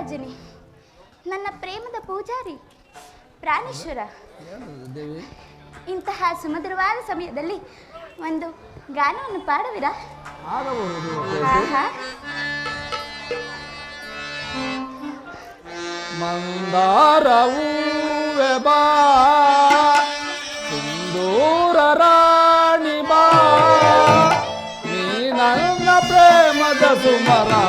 ರಾಜನೇ ನನ್ನ ಪ್ರೇಮದ ಪೂಜಾರಿ ಪ್ರಾಣೇಶ್ವರ. ಇಂತಹ ಸುಮಧುರವಾದ ಸಮಯದಲ್ಲಿ ಒಂದು ಗಾನವನ್ನು ಪಾಡುವಿರಾ? ಮಂದಾರವು ಬಾ ಸಿಂಧೂರ ರಾಣಿ ಬಾ. ನೀ ನನ್ನ ಪ್ರೇಮದ ಸುಮರಾ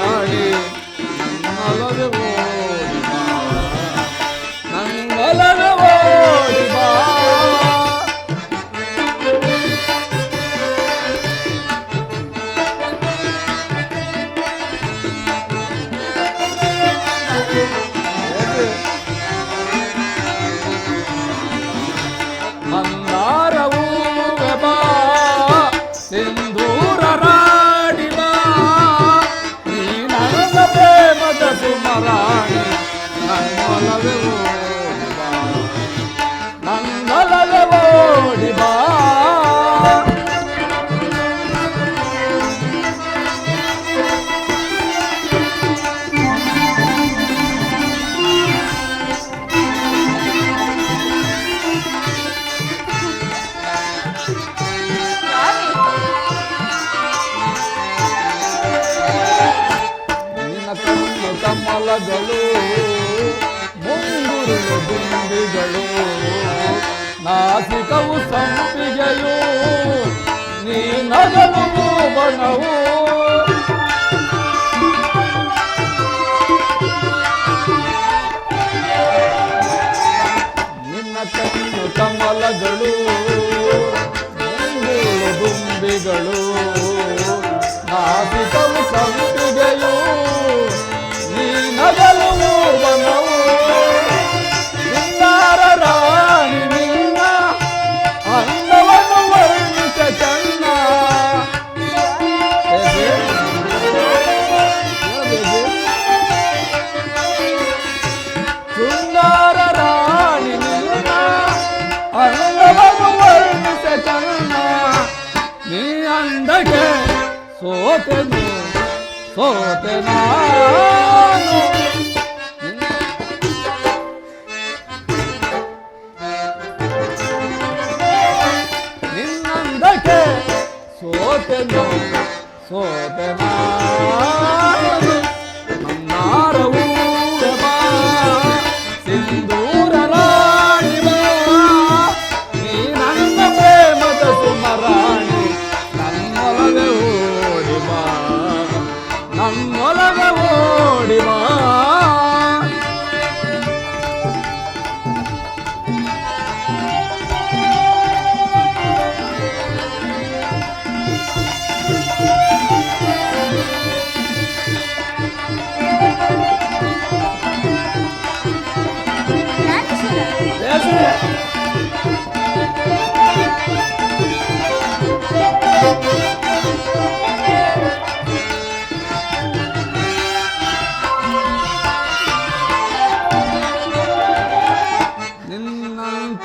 한 ಕಮಲಗಳು ಮುಂಗುರುಳು ದುಂಬಿಗಳು ನಾಸಿಕವು ಸಂಪಿಗೆಯು ನೀ ನಗಲು ಬಣವು ನಿನ್ನ ಕಣ್ಣು ಕಮಲಗಳು ಮುಂಗುರುಳು ದುಂಬಿಗಳು ಅಂದಕ್ಕೆ ಸೋತೆನು ಸೋತೆ ನಾನು ನಿನ್ನಂದಕ್ಕೆ ಸೋತೆನು ಸೋತೆ ನಾನು ನನ್ನಾರವೂ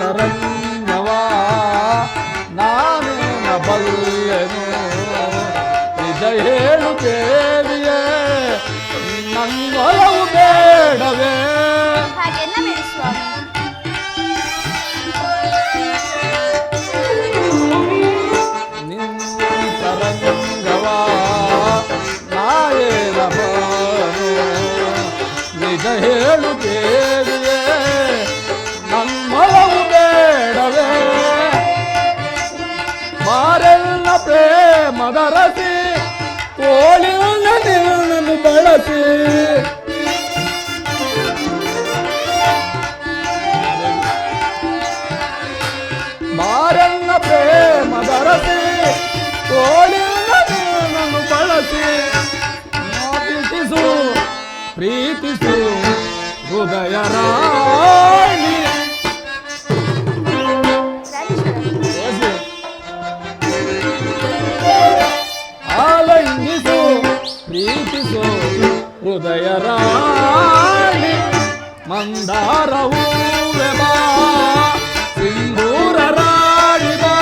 ನಿನ್ನಂತರಂಗವ ನಾನೇನ ಬಲ್ಲೆನು ನಿಜ ಹೇಳು ದೇವಿಯೇ ನನ್ನೊಲವು ಬೇಡವೇ. ಹಾಗೆಲ್ಲ ಪ್ರೇಮದ ರಸಿ ತೋಳಿನ ನಿನ್ನನ್ನು ಬಳಸಿ. ಮಾರನ್ನ ಪ್ರೇಮ ರಸಿ ತೋಳಿನ ನಿನ್ನನ್ನು ಬಳಸಿ. ಪ್ರೀತಿಸು ಪ್ರೀತಿಸು ಹೃದಯ ರಾಣಿ వీటితో హృదయరాణి మందారవు సింధూర రాణివా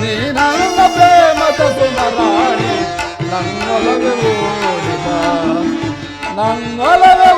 నేనంద ప్రేమత సుమరాణి నంగొలవే ఓడివా. నంగొలవే